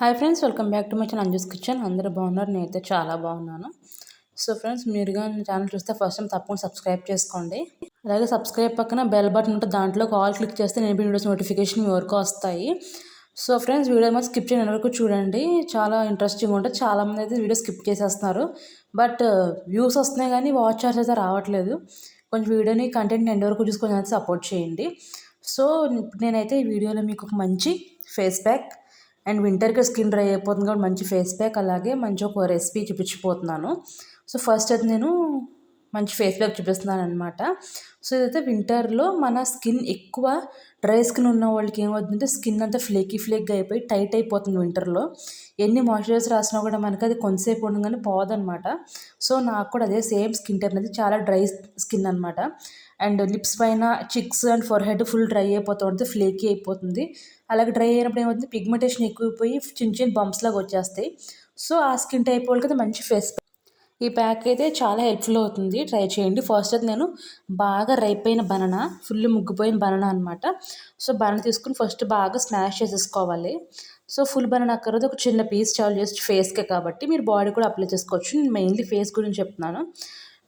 Hi friends welcome back to my channel Anju's kitchen. అందరూ బాగున్నారు నేనైతే చాలా బాగున్నాను. సో ఫ్రెండ్స్ మీరు కానీ ఛానల్ చూస్తే ఫస్ట్ టైం తప్పకుండా సబ్స్క్రైబ్ చేసుకోండి. అలాగే సబ్స్క్రైబ్ పక్కన బెల్ బటన్ ఉంటే దాంట్లో కాల్ క్లిక్ చేస్తే నేను వీడియోస్ నోటిఫికేషన్ మీ వరకు వస్తాయి. సో ఫ్రెండ్స్ వీడియో మాత్రం స్కిప్ చేయని వరకు చూడండి. చాలా ఇంట్రెస్టింగ్ ఉంటుంది చాలామంది అయితే వీడియో స్కిప్ చేసేస్తున్నారు. బట్ వ్యూస్ uh, వస్తున్నాయి కానీ వాచర్స్ అయితే రావట్లేదు. కొంచెం వీడియోని కంటెంట్ ఎండ్ వరకు చూసుకొని అయితే సపోర్ట్ చేయండి. సో నేనైతే ఈ వీడియోలో మీకు ఒక మంచి ఫేస్ ప్యాక్ అండ్ వింటర్కి స్కిన్ డ్రై అయిపోతుంది కాబట్టి మంచి ఫేస్ ప్యాక్ అలాగే మంచి ఒక రెసిపీ చూపించిపోతున్నాను. సో ఫస్ట్ అయితే నేను మంచి ఫేస్ ప్యాక్ చూపిస్తున్నాను అనమాట సో ఇదైతే వింటర్లో మన స్కిన్ ఎక్కువ డ్రై స్కిన్ ఉన్న వాళ్ళకి ఏమవుతుందంటే స్కిన్ అంతా ఫ్లేకీ ఫ్లేక్గా అయిపోయి టైట్ అయిపోతుంది వింటర్లో. ఎన్ని మాయిశ్చరైజర్ రాసినా కూడా మనకి అది కొంతసేపు ఉండగానే పోదనమాట సో నాకు కూడా అదే సేమ్ స్కిన్ టైప్ అనేది చాలా డ్రై స్కిన్ అనమాట అండ్ లిప్స్ పైన cheeks and forehead full dry అయిపోతూ ఉంటుంది ఫ్లేకీ అయిపోతుంది. అలాగే డ్రై అయినప్పుడు ఏమవుతుంది? పిగ్మెంటేషన్ ఎక్కువైపోయి చిన్న చిన్న బంప్స్ లాగా వచ్చేస్తాయి. సో ఆ స్కిన్ టైప్ వాళ్ళకి మంచి ఫేస్ ఈ ప్యాక్ అయితే చాలా హెల్ప్ఫుల్ అవుతుంది. ట్రై చేయండి. ఫస్ట్ అయితే నేను బాగా రైపోయిన బనానా ఫుల్ ముగ్గిపోయిన బనానా అనమాట సో బనానా తీసుకుని ఫస్ట్ బాగా స్మాష్ చేసేసుకోవాలి. సో ఫుల్ బనానా అక్కర్లేదు. ఒక చిన్న పీస్ చాలు జస్ట్ ఫేస్కే కాబట్టి మీరు బాడీ కూడా అప్లై చేసుకోవచ్చు. నేను మెయిన్లీ ఫేస్ గురించి చెప్తున్నాను.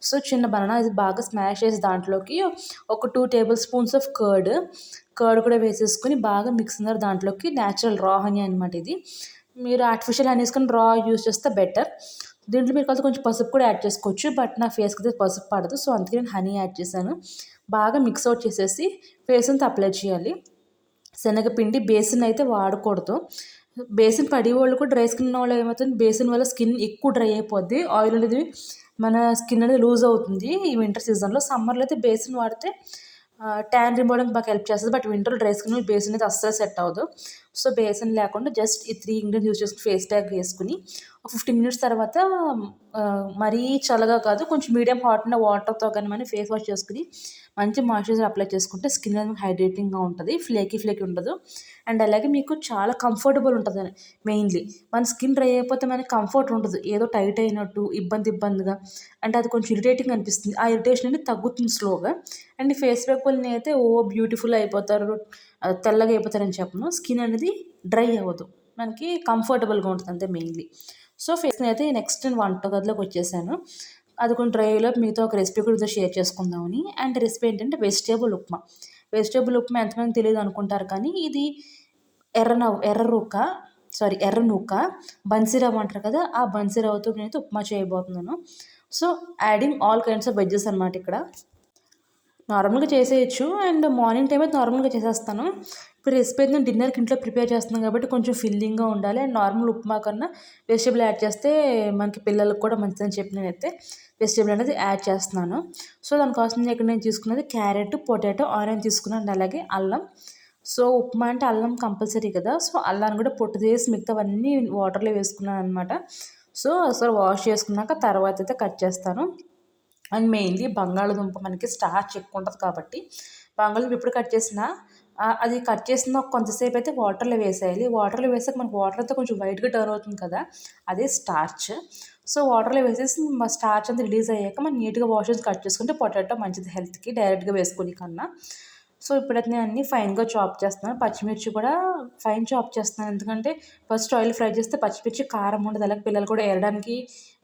సో చిన్న బనానా ఇది బాగా స్మాష్ చేసి దాంట్లోకి ఒక two tablespoons of curd curd కూడా వేసేసుకుని బాగా మిక్స్ ఉన్నారు దాంట్లోకి. న్యాచురల్ రా హనీ అనమాట ఇది. మీరు ఆర్టిఫిషియల్ హనీ వేసుకొని రా యూస్ చేస్తే బెటర్. దీంట్లో మీరు కలిసి కొంచెం పసుపు కూడా యాడ్ చేసుకోవచ్చు బట్ నా ఫేస్కి అయితే పసుపు పడదు సో అందుకే నేను హనీ యాడ్ చేశాను. బాగా మిక్స్ అవుట్ చేసేసి ఫేస్ అంతా అప్లై చేయాలి. శనగపిండి బేసిన్ అయితే వాడకూడదు. బేసిన్ పడి వాళ్ళు కూడా డ్రై స్కిన్ ఉన్న వాళ్ళు ఏమవుతుంది? బేసిన్ వల్ల స్కిన్ ఎక్కువ డ్రై అయిపోద్ది. ఆయిల్ అనేది మన స్కిన్ అనేది లూజ్ అవుతుంది ఈ వింటర్ సీజన్లో. సమ్మర్లో అయితే బేసిన్ వాడితే ట్యాన్ రిమూవడానికి బాగా హెల్ప్ చేస్తుంది. బట్ వింటర్ డ్రై స్కిన్ అనేది అయితే అస్సలు సెట్ అవ్వదు. సో బేసిన్ లేకుండా జస్ట్ ఈ త్రీ ఇంగ్రీడియంట్స్ యూజ్ చేసుకుని ఫేస్ ప్యాక్ వేసుకుని ఒక ఫిఫ్టీన్ మినిట్స్ తర్వాత మరీ చల్లగా కాదు కొంచెం మీడియం హాట్ ఉన్న వాటర్తో కానీ మనం ఫేస్ వాష్ చేసుకుని మంచి మాయిశ్చరైజర్ అప్లై చేసుకుంటే స్కిన్ అనేది హైడ్రేటింగ్గా ఉంటుంది ఫ్లేకీ ఫ్లేకీ ఉండదు. అండ్ అలాగే మీకు చాలా కంఫర్టబుల్ ఉంటుంది మెయిన్లీ మన స్కిన్ డ్రై అయిపోతే మనకి కంఫర్ట్ ఉండదు. ఏదో టైట్ అయినట్టు ఇబ్బంది ఇబ్బందిగా. అంటే అది కొంచెం ఇరిటేటింగ్ అనిపిస్తుంది. ఆ ఇరిటేషన్ అనేది తగ్గుతుంది స్లోగా అండ్ ఫేస్ ప్యాక్ వల్ల అయితే ఓ బ్యూటిఫుల్ అయిపోతారు. తెల్లగా అయిపోతారని చెప్పను. స్కిన్ అనేది డ్రై అవ్వదు. మనకి కంఫర్టబుల్గా ఉంటుంది అంతే మెయిన్లీ. సో ఫేస్ని అయితే నెక్స్ట్ నేను వంట గదిలోకి వచ్చేసాను. అది కొన్ని డ్రైలో మీతో ఒక రెసిపీ కూడా షేర్ చేసుకుందామని. అండ్ రెసిపీ ఏంటంటే వెజిటేబుల్ ఉప్మా. వెజిటేబుల్ ఉప్మా ఎంతమంది తెలియదు అనుకుంటారు కానీ ఇది ఎర్ర ఎర్ర రూక సారీ ఎర్ర నూక బన్సీరవ్వ అంటారు కదా ఆ బన్సీరవ్వతో నేనైతే ఉప్మా చేయబోతున్నాను. So adding all kinds of veggies అనమాట ఇక్కడ. నార్మల్గా చేసేయచ్చు. అండ్ మార్నింగ్ టైం అయితే నార్మల్గా చేసేస్తాను. ఇప్పుడు రెసిపీ అయితే నేను డిన్నర్కి ఇంట్లో ప్రిపేర్ చేస్తున్నాను కాబట్టి కొంచెం ఫిల్లింగ్గా ఉండాలి. అండ్ నార్మల్ ఉప్మా కన్నా వెజిటేబుల్ యాడ్ చేస్తే మనకి పిల్లలకు కూడా మంచిదని చెప్పి నేనైతే వెజిటేబుల్ అనేది యాడ్ చేస్తున్నాను. సో దానికోసం నేను ఇక్కడ నేను తీసుకున్నది క్యారెట్ పొటాటో ఆరెంజ్ తీసుకున్నాను. అలాగే అల్లం. సో ఉప్మా అంటే అల్లం కంపల్సరీ కదా. సో అల్లాన్ని కూడా పొట్టు చేసి మిగతావన్నీ వాటర్లో వేసుకున్నాను అనమాట సో అసలు వాష్ చేసుకున్నాక తర్వాత అయితే కట్ చేస్తాను. అండ్ మెయిన్లీ బంగాళదుంప మనకి స్టార్చ్ ఎక్కువ ఉంటుంది కాబట్టి బంగాళదుంప ఎప్పుడు కట్ చేసినా అది కట్ చేసిన కొంతసేపు అయితే వాటర్లో వేసేయాలి. వాటర్లో వేసాక మనకు వాటర్ అయితే కొంచెం వైట్గా టర్న్ అవుతుంది కదా అదే స్టార్చ్. సో వాటర్లో వేసేసి మా స్టార్చ్ అంతా రిలీజ్ అయ్యాక మనం నీట్గా వాష్ చేసి కట్ చేసుకుంటే పొటాటో మంచిది హెల్త్కి డైరెక్ట్గా వేసుకుని కన్నా. సో ఇప్పుడైతే నేను అన్ని ఫైన్గా చాప్ చేస్తున్నాను. పచ్చిమిర్చి కూడా ఫైన్ చాప్ చేస్తున్నాను. ఎందుకంటే ఫస్ట్ ఆయిల్ ఫ్రై చేస్తే పచ్చిమిర్చి కారం ఉండదు. అలాగే పిల్లలు కూడా ఏరడానికి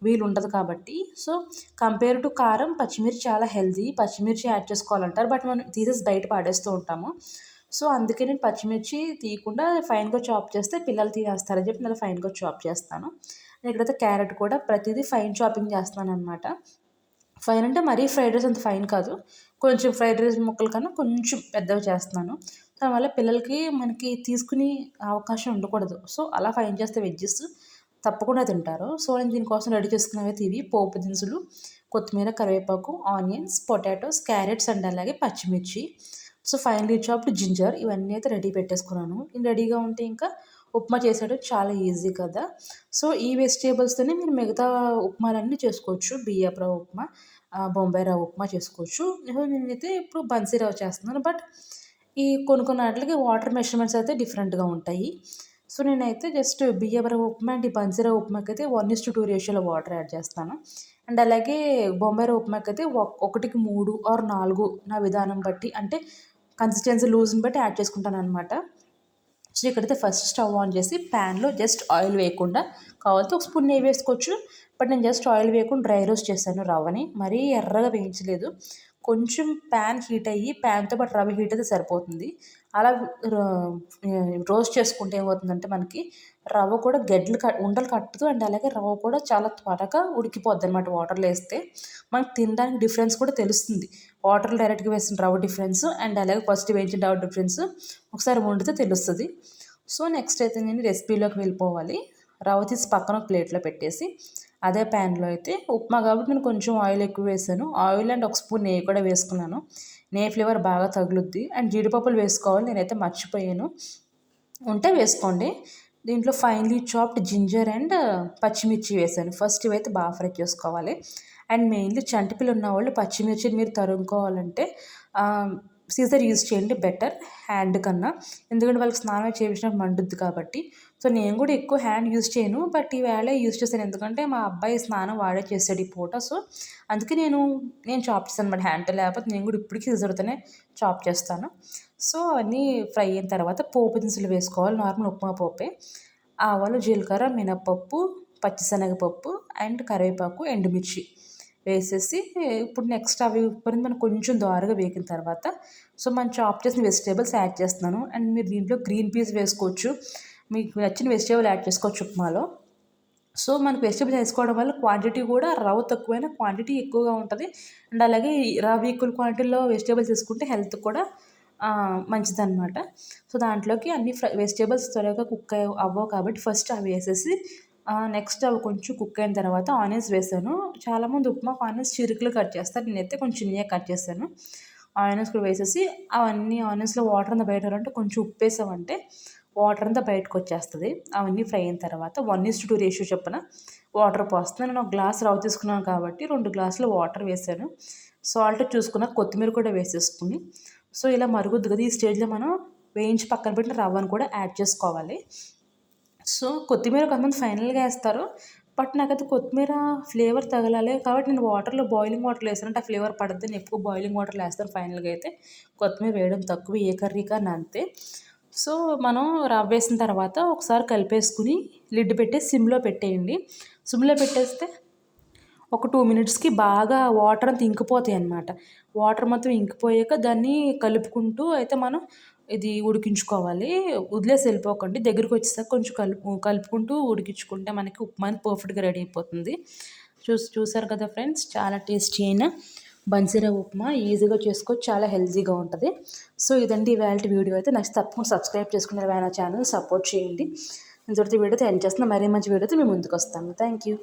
వీలు ఉండదు కాబట్టి. సో కంపేర్ టు కారం పచ్చిమిర్చి చాలా హెల్దీ పచ్చిమిర్చి యాడ్ చేసుకోవాలంటారు. బట్ మనం తీసేసి బయట పాడేస్తూ ఉంటాము. సో అందుకే నేను పచ్చిమిర్చి తీయకుండా ఫైన్గా చాప్ చేస్తే పిల్లలు తినేస్తారని చెప్పి నేను ఫైన్గా చాప్ చేస్తాను. ఇక్కడైతే క్యారెట్ కూడా ప్రతిదీ ఫైన్ చాపింగ్ చేస్తాను అనమాట ఫైన్ అంటే మరీ ఫ్రైడ్ రైస్ అంత ఫైన్ కాదు. కొంచెం ఫ్రైడ్ రైస్ ముక్కలు కన్నా కొంచెం పెద్దవి చేస్తున్నాను. దానివల్ల పిల్లలకి మనకి తీసుకునే అవకాశం ఉండకూడదు. సో అలా ఫైన్ చేస్తే వెజ్జెస్ తప్పకుండా తింటారు. సో నేను దీనికోసం రెడీ చేసుకున్నవి ఇవి. పోపు దినుసులు కొత్తిమీర కరివేపాకు ఆనియన్స్ పొటాటోస్ క్యారెట్స్ అండ్ అలాగే పచ్చిమిర్చి. సో ఫైనలీ చాప్డ్ జింజర్ ఇవన్నీ అయితే రెడీ పెట్టేసుకున్నాను. ఇది రెడీగా ఉంటే ఇంకా ఉప్మా చేసేయడం చాలా ఈజీ కదా. సో ఈ వెజిటేబుల్స్తోనే మీరు మిగతా ఉప్మాలన్నీ చేసుకోవచ్చు. బియ్యపు ఉప్మా బొంబాయి రవ్వ ఉప్మా చేసుకోవచ్చు. నేనైతే ఇప్పుడు బన్సీ రవ్వ చేస్తున్నాను. బట్ ఈ కొన్ని కొన్ని వాటికి వాటర్ మెషర్మెంట్స్ అయితే డిఫరెంట్గా ఉంటాయి. సో నేనైతే జస్ట్ బియ్యపు ఉప్మా అండ్ ఈ బన్సీ ఉప్మాకి అయితే వన్ ఇస్ టు టూ రేషియోలో వాటర్ యాడ్ చేస్తాను. అండ్ అలాగే బొంబాయి రవ్వ ఉప్మాకి అయితే ఒకటికి మూడు ఆర్ నాలుగు నా విధానం బట్టి అంటే కన్సిస్టెన్సీ లూజ్ని బట్టి యాడ్ చేసుకుంటాను అనమాట సో ఇక్కడైతే ఫస్ట్ స్టవ్ ఆన్ చేసి ప్యాన్లో జస్ట్ ఆయిల్ వేయకుండా కావాలంటే ఒక స్పూన్ నెయ్యి వేసుకోవచ్చు. బట్ నేను జస్ట్ ఆయిల్ వేయకుండా డ్రై రోస్ట్ చేశాను రవ్వని. మరీ ఎర్రగా వేయించలేదు. కొంచెం ప్యాన్ హీట్ అయ్యి ప్యాన్తో పాటు రవ్వ హీట్ అయితే సరిపోతుంది. అలా రోస్ట్ చేసుకుంటే ఏమవుతుందంటే మనకి రవ్వ కూడా గడ్డలు కట్ ఉండలు కట్టదు అండ్ అలాగే రవ్వ కూడా చాలా త్వరగా ఉడికిపోద్ది అనమాట వాటర్లో వేస్తే. మనకి తినడానికి డిఫరెన్స్ కూడా తెలుస్తుంది. వాటర్లో డైరెక్ట్గా వేసిన రవ్వ డిఫరెన్స్ అండ్ అలాగే ఫస్ట్ వేయించిన రవ్వ డిఫరెన్స్ ఒకసారి వండితే తెలుస్తుంది. సో నెక్స్ట్ అయితే నేను రెసిపీలోకి వెళ్ళిపోవాలి. రవ్వ తీసి పక్కన ప్లేట్లో పెట్టేసి అదే ప్యాన్లో అయితే ఉప్మా కాబట్టి నేను కొంచెం ఆయిల్ ఎక్కువ వేసాను. ఆయిల్ అండ్ ఒక స్పూన్ నెయ్యి కూడా వేసుకున్నాను. నెయ్యి ఫ్లేవర్ బాగా తగులుద్ది. అండ్ జీడిపప్పులు వేసుకోవాలి నేనైతే మర్చిపోయాను. ఉంటే వేసుకోండి. దీంట్లో ఫైన్లీ చాప్డ్ జింజర్ అండ్ పచ్చిమిర్చి వేసాను. ఫస్ట్ ఇవైతే బాగా ఫ్రై చేసుకోవాలి. అండ్ మెయిన్లీ చంటిపిల్లు ఉన్న వాళ్ళు పచ్చిమిర్చిని మీరు తరుముకోవాలంటే సీజర్ యూజ్ చేయండి బెటర్ హ్యాండ్ కన్నా. ఎందుకంటే వాళ్ళకి స్నానం చేయించినప్పుడు మండుద్ది కాబట్టి. సో నేను కూడా ఎక్కువ హ్యాండ్ యూజ్ చేయను బట్ ఈవేళ యూజ్ చేశాను. ఎందుకంటే మా అబ్బాయి స్నానం వాడే చేసాడు ఈ పూట. సో అందుకే నేను నేను చాప్ చేస్తాను అనమాట హ్యాండ్ లేకపోతే నేను కూడా ఇప్పటికీ సీజర్తోనే చాప్ చేస్తాను. సో అవన్నీ ఫ్రై అయిన తర్వాత పోపు దినుసులు వేసుకోవాలి. నార్మల్ ఉప్మా పోపే. ఆవాలు జీలకర్ర మినప్పప్పు పచ్చిశనగపప్పు అండ్ కరివేపాకు ఎండుమిర్చి వేసేసి ఇప్పుడు నెక్స్ట్ అవి ఇప్పుడు మనం కొంచెం దారుగా వేగిన తర్వాత సో మనం చాప్ చేసిన వెజిటేబుల్స్ యాడ్ చేస్తున్నాను. అండ్ మీరు దీంట్లో గ్రీన్ పీస్ వేసుకోవచ్చు. మీకు నచ్చిన వెజిటేబుల్ యాడ్ చేసుకోవచ్చు ఉప్మాలో. సో మనకు వెజిటేబుల్స్ వేసుకోవడం వల్ల క్వాంటిటీ కూడా రవ్వ తక్కువైనా క్వాంటిటీ ఎక్కువగా ఉంటుంది. అండ్ అలాగే రవ్వ ఈక్వల్ క్వాంటిటీలో వెజిటేబుల్స్ తీసుకుంటే హెల్త్ కూడా మంచిదన్నమాట. సో దాంట్లోకి అన్ని ఫ్రై వెజిటేబుల్స్ త్వరగా కుక్ అవ్వవు కాబట్టి ఫస్ట్ అవి వేసేసి నెక్స్ట్ అవి కొంచెం కుక్ అయిన తర్వాత ఆనియన్స్ వేసాను. చాలామంది ఉప్మా ఆనియన్స్ చిరుకులు కట్ చేస్తారు. నేనైతే కొంచెం చిన్నగా కట్ చేశాను. ఆనియన్స్ కూడా వేసేసి అవన్నీ ఆనియన్స్లో వాటర్ అంతా బయట అంటే కొంచెం ఉప్పు వేసామంటే వాటర్ అంతా బయటకు వచ్చేస్తుంది. అవన్నీ ఫ్రై అయిన తర్వాత వన్ ఇస్ టూ రేషియో చొప్పున వాటర్ పోస్తున్నాను నేను ఒక గ్లాస్ రవ్వ తీసుకున్నాను కాబట్టి రెండు గ్లాసులు వాటర్ వేసాను. సాల్ట్ చూసుకున్న కొత్తిమీర కూడా వేసేసుకుని. సో ఇలా మరుగుద్దు కదా ఈ స్టేజ్లో మనం వేయించి పక్కన పెట్టిన రవ్వను కూడా యాడ్ చేసుకోవాలి. సో కొత్తిమీర కొంతమంది ఫైనల్గా వేస్తారు. బట్ నాకైతే కొత్తిమీర ఫ్లేవర్ తగలాలి. కాబట్టి నేను వాటర్లో బాయిలింగ్ వాటర్ వేసానంటే ఆ ఫ్లేవర్ పడద్దు నేను ఎక్కువ బాయిలింగ్ వాటర్లో వేస్తాను ఫైనల్గా అయితే. కొత్తిమీర వేయడం తక్కువ ఏ కర్రీ కానీ అంతే. సో మనం రవ్వ వేసిన తర్వాత ఒకసారి కలిపేసుకుని లిడ్ పెట్టేసి సిమ్లో పెట్టేయండి. సిమ్లో పెట్టేస్తే ఒక టూ మినిట్స్కి బాగా వాటర్ అంతా ఇంకిపోతాయి అన్నమాట. వాటర్ మొత్తం ఇంకిపోయాక దాన్ని కలుపుకుంటూ అయితే మనం ఇది ఉడికించుకోవాలి. వదిలేసి వెళ్ళిపోకండి. దగ్గరికి వచ్చేసాక కొంచెం కలుపు కలుపుకుంటూ ఉడికించుకుంటే మనకి ఉప్మా పర్ఫెక్ట్గా రెడీ అయిపోతుంది. చూసి చూసారు కదా ఫ్రెండ్స్? చాలా టేస్టీ అయినా బన్సీరా ఉప్మా ఈజీగా చేసుకోవచ్చు చాలా హెల్తీగా ఉంటుంది. సో ఇదండి ఇవాళ వీడియో అయితే. నెక్స్ట్ తప్పకుండా సబ్స్క్రైబ్ చేసుకునే నా ఛానల్ సపోర్ట్ చేయండి. ఇంతవరకు వీడియోతో ఎండ్ చేస్తున్నా. మరీ మంచి వీడియోతో మేము ముందుకు వస్తాము. Thank you